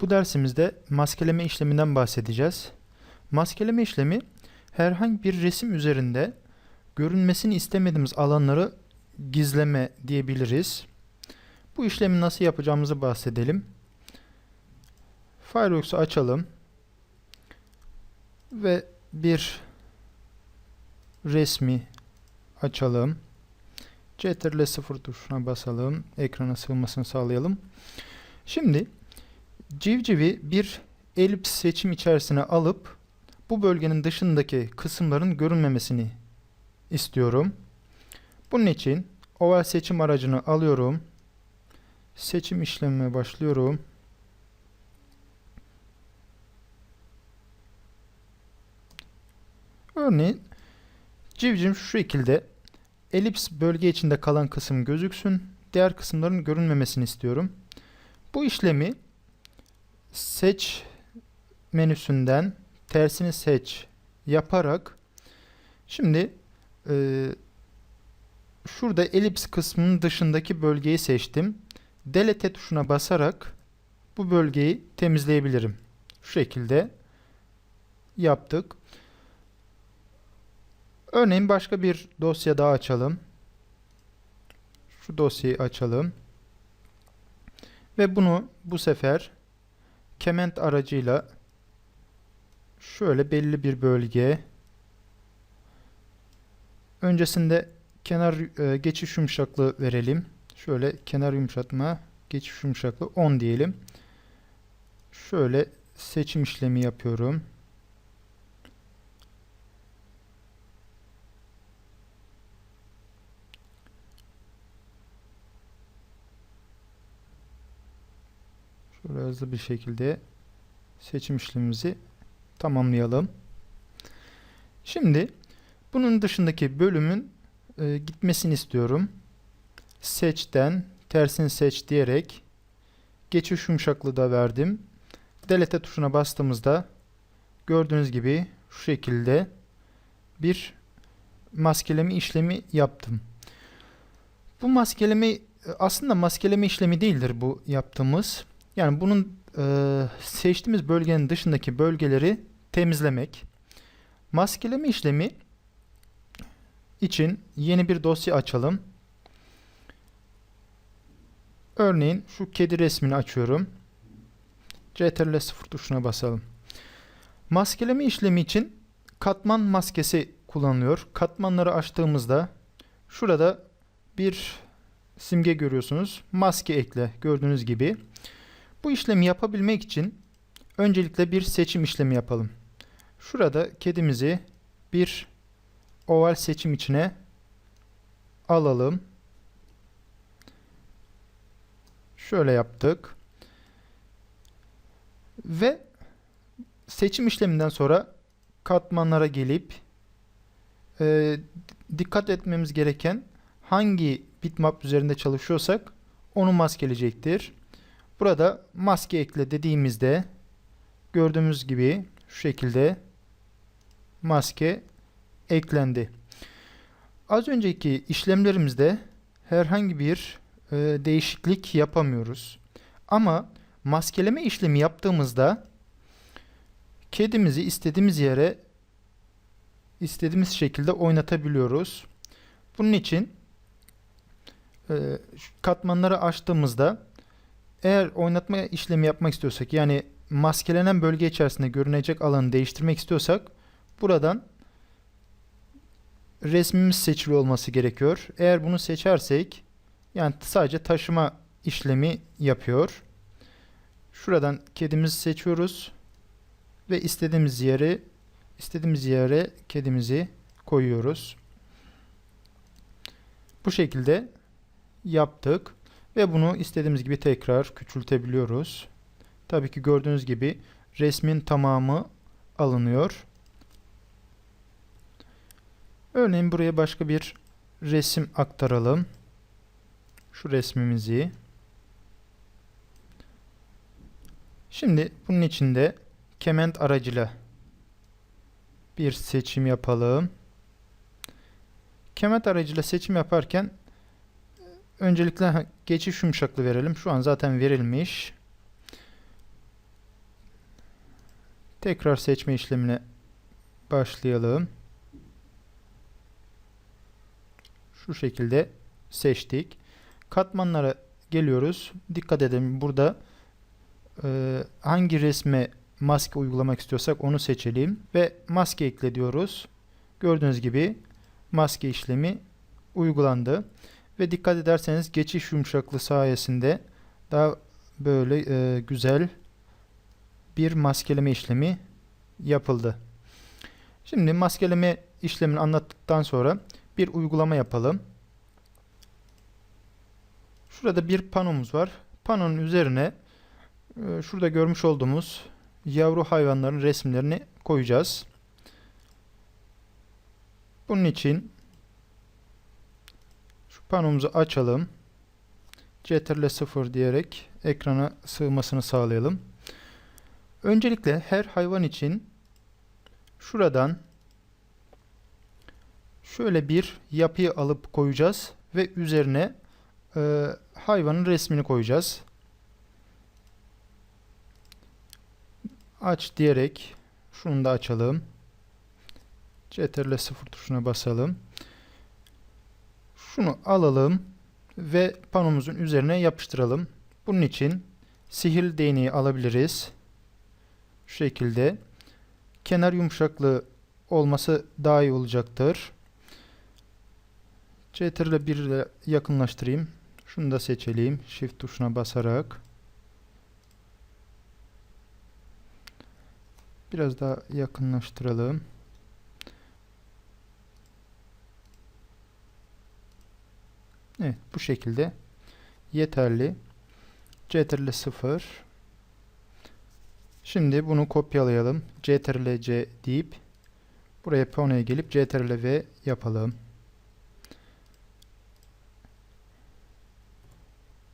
Bu dersimizde maskeleme işleminden bahsedeceğiz. Maskeleme işlemi herhangi bir resim üzerinde görünmesini istemediğimiz alanları gizleme diyebiliriz. Bu işlemi nasıl yapacağımızı bahsedelim. Firefox'u açalım ve bir resmi açalım. Ctrl 0 tuşuna basalım. Ekrana sığmasını sağlayalım. Şimdi civcivi bir elips seçim içerisine alıp bu bölgenin dışındaki kısımların görünmemesini istiyorum. Bunun için oval seçim aracını alıyorum. Seçim işlemine başlıyorum. Örneğin civciv şu şekilde elips bölge içinde kalan kısım gözüksün. Diğer kısımların görünmemesini istiyorum. Bu işlemi seç menüsünden tersini seç yaparak şimdi e, şurada elips kısmının dışındaki bölgeyi seçtim. Delete tuşuna basarak bu bölgeyi temizleyebilirim. Şu şekilde yaptık. Örneğin başka bir dosya daha açalım. Şu dosyayı açalım. Ve bunu bu sefer kement aracıyla şöyle belli bir bölge öncesinde kenar e, geçiş yumuşaklığı verelim. Şöyle kenar yumuşatma geçiş yumuşaklığı 10 diyelim. Şöyle seçim işlemi yapıyorum. Şöyle hızlı bir şekilde seçim işlemimizi tamamlayalım. Şimdi bunun dışındaki bölümün e, gitmesini istiyorum. Seçten tersini seç diyerek geçiş yumuşaklığı da verdim. Delete tuşuna bastığımızda gördüğünüz gibi şu şekilde bir maskeleme işlemi yaptım. Bu maskeleme aslında maskeleme işlemi değildir bu yaptığımız. Yani bunun e, seçtiğimiz bölgenin dışındaki bölgeleri temizlemek. Maskeleme işlemi için yeni bir dosya açalım. Örneğin şu kedi resmini açıyorum. Ctrl 0 tuşuna basalım. Maskeleme işlemi için katman maskesi kullanılıyor. Katmanları açtığımızda şurada bir simge görüyorsunuz. Maske ekle gördüğünüz gibi. Bu işlemi yapabilmek için öncelikle bir seçim işlemi yapalım. Şurada kedimizi bir oval seçim içine alalım. Şöyle yaptık. Ve seçim işleminden sonra katmanlara gelip e, dikkat etmemiz gereken hangi bitmap üzerinde çalışıyorsak onu maskeleyecektir. Burada maske ekle dediğimizde gördüğümüz gibi şu şekilde maske eklendi. Az önceki işlemlerimizde herhangi bir e, değişiklik yapamıyoruz. Ama maskeleme işlemi yaptığımızda kedimizi istediğimiz yere istediğimiz şekilde oynatabiliyoruz. Bunun için e, katmanları açtığımızda eğer oynatma işlemi yapmak istiyorsak yani maskelenen bölge içerisinde görünecek alanı değiştirmek istiyorsak buradan resmimiz seçili olması gerekiyor. Eğer bunu seçersek yani sadece taşıma işlemi yapıyor. Şuradan kedimizi seçiyoruz ve istediğimiz yere istediğimiz yere kedimizi koyuyoruz. Bu şekilde yaptık. Ve bunu istediğimiz gibi tekrar küçültebiliyoruz. Tabii ki gördüğünüz gibi resmin tamamı alınıyor. Örneğin buraya başka bir resim aktaralım. Şu resmimizi. Şimdi bunun içinde kement aracıyla bir seçim yapalım. Kement aracıyla seçim yaparken Öncelikle geçiş yumuşaklığı verelim. Şu an zaten verilmiş. Tekrar seçme işlemine başlayalım. Şu şekilde seçtik. Katmanlara geliyoruz. Dikkat edin burada e, hangi resme maske uygulamak istiyorsak onu seçelim ve maske ekle diyoruz. Gördüğünüz gibi maske işlemi uygulandı ve dikkat ederseniz geçiş yumuşaklığı sayesinde daha böyle e, güzel bir maskeleme işlemi yapıldı. Şimdi maskeleme işlemini anlattıktan sonra bir uygulama yapalım. Şurada bir panomuz var. Panonun üzerine e, şurada görmüş olduğumuz yavru hayvanların resimlerini koyacağız. Bunun için panomuzu açalım. Ctrl 0 diyerek ekrana sığmasını sağlayalım. Öncelikle her hayvan için şuradan şöyle bir yapıyı alıp koyacağız ve üzerine e, hayvanın resmini koyacağız. Aç diyerek şunu da açalım. Ctrl 0 tuşuna basalım. Şunu alalım ve panomuzun üzerine yapıştıralım. Bunun için sihir değneği alabiliriz. Şu şekilde. Kenar yumuşaklığı olması daha iyi olacaktır. Ctrl 1 ile yakınlaştırayım. Şunu da seçelim. Shift tuşuna basarak. Biraz daha yakınlaştıralım. Evet bu şekilde yeterli. Ctrl 0 Şimdi bunu kopyalayalım. Ctrl C deyip buraya panoya gelip Ctrl V yapalım.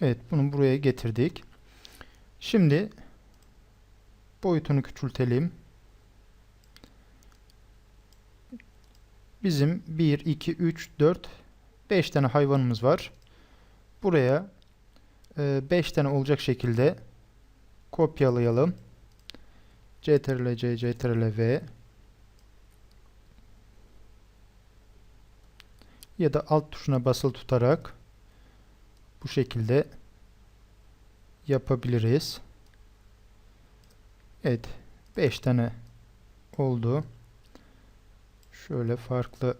Evet bunu buraya getirdik. Şimdi boyutunu küçültelim. Bizim 1, 2, 3, 4, 5 tane hayvanımız var. Buraya 5 tane olacak şekilde kopyalayalım. Ctrl C, Ctrl V ya da alt tuşuna basılı tutarak bu şekilde yapabiliriz. Evet. 5 tane oldu. Şöyle farklı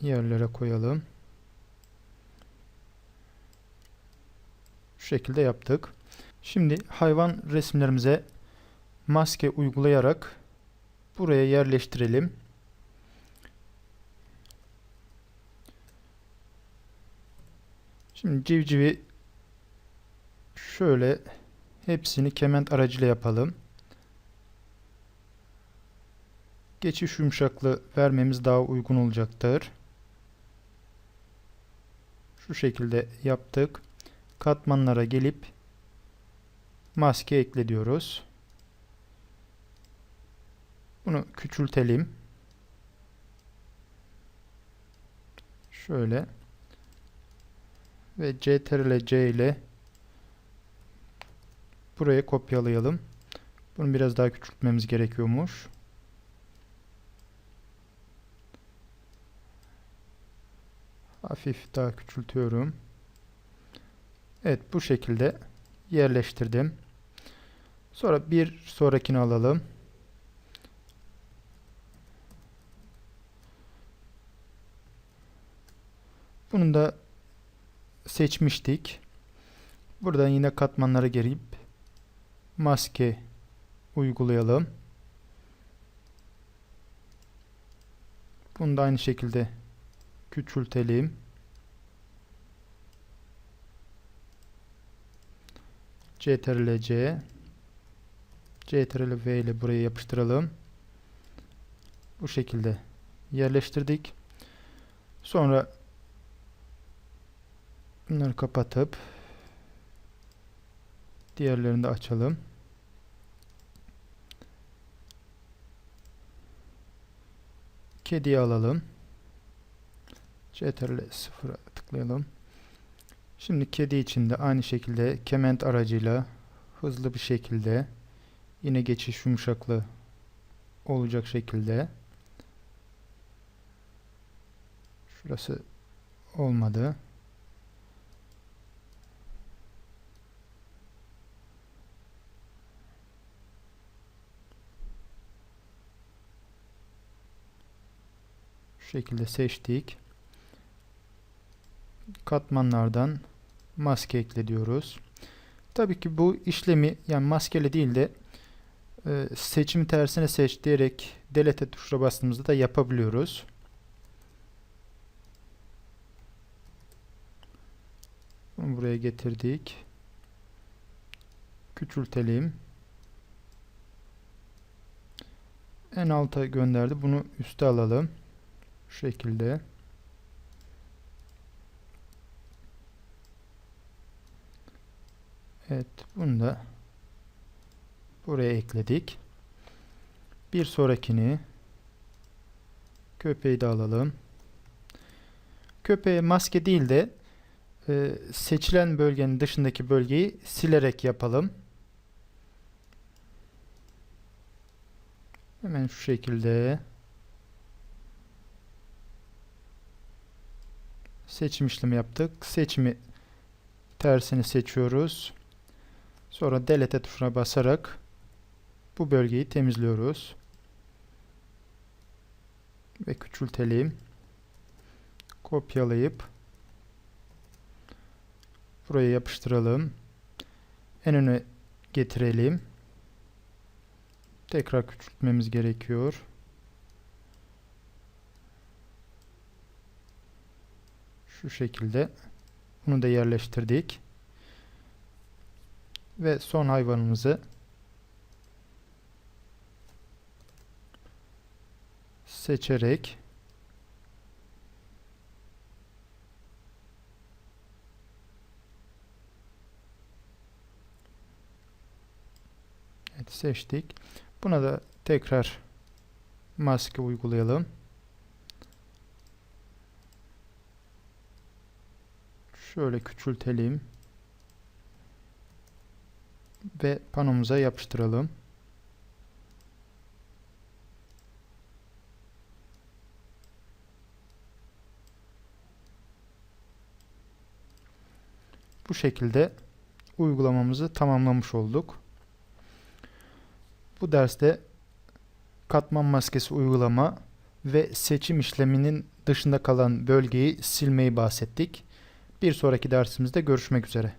yerlere koyalım. Şekilde yaptık. Şimdi hayvan resimlerimize maske uygulayarak buraya yerleştirelim. Şimdi civcivi şöyle hepsini kement aracıyla yapalım. Geçiş yumuşaklığı vermemiz daha uygun olacaktır. Şu şekilde yaptık. Katmanlara gelip maske ekle diyoruz. Bunu küçültelim. Şöyle ve Ctrl C ile buraya kopyalayalım. Bunu biraz daha küçültmemiz gerekiyormuş. Hafif daha küçültüyorum. Evet bu şekilde yerleştirdim. Sonra bir sonrakini alalım. Bunun da seçmiştik. Buradan yine katmanlara gelip maske uygulayalım. Bunu da aynı şekilde küçültelim. Ctrl C Ctrl V ile buraya yapıştıralım. Bu şekilde yerleştirdik. Sonra bunları kapatıp diğerlerini de açalım. Kediyi alalım. Ctrl 0'a tıklayalım. Şimdi kedi için de aynı şekilde kement aracıyla hızlı bir şekilde yine geçiş yumuşaklığı olacak şekilde. Şurası olmadı. Şu şekilde seçtik. Katmanlardan maske ekle diyoruz. Tabii ki bu işlemi yani maskeli değil de e, seçimi tersine seç diyerek delete tuşuna bastığımızda da yapabiliyoruz. Bunu buraya getirdik. Küçültelim. En alta gönderdi. Bunu üste alalım. Şu şekilde. Evet, bunu da buraya ekledik. Bir sonrakini köpeği de alalım. Köpeğe maske değil de e, seçilen bölgenin dışındaki bölgeyi silerek yapalım. Hemen şu şekilde seçim işlemi yaptık. Seçimi tersini seçiyoruz. Sonra delete tuşuna basarak bu bölgeyi temizliyoruz. Ve küçültelim. Kopyalayıp buraya yapıştıralım. En öne getirelim. Tekrar küçültmemiz gerekiyor. Şu şekilde bunu da yerleştirdik. Ve son hayvanımızı seçerek Evet seçtik. Buna da tekrar maske uygulayalım. Şöyle küçültelim. Ve panomuza yapıştıralım. Bu şekilde uygulamamızı tamamlamış olduk. Bu derste katman maskesi uygulama ve seçim işleminin dışında kalan bölgeyi silmeyi bahsettik. Bir sonraki dersimizde görüşmek üzere.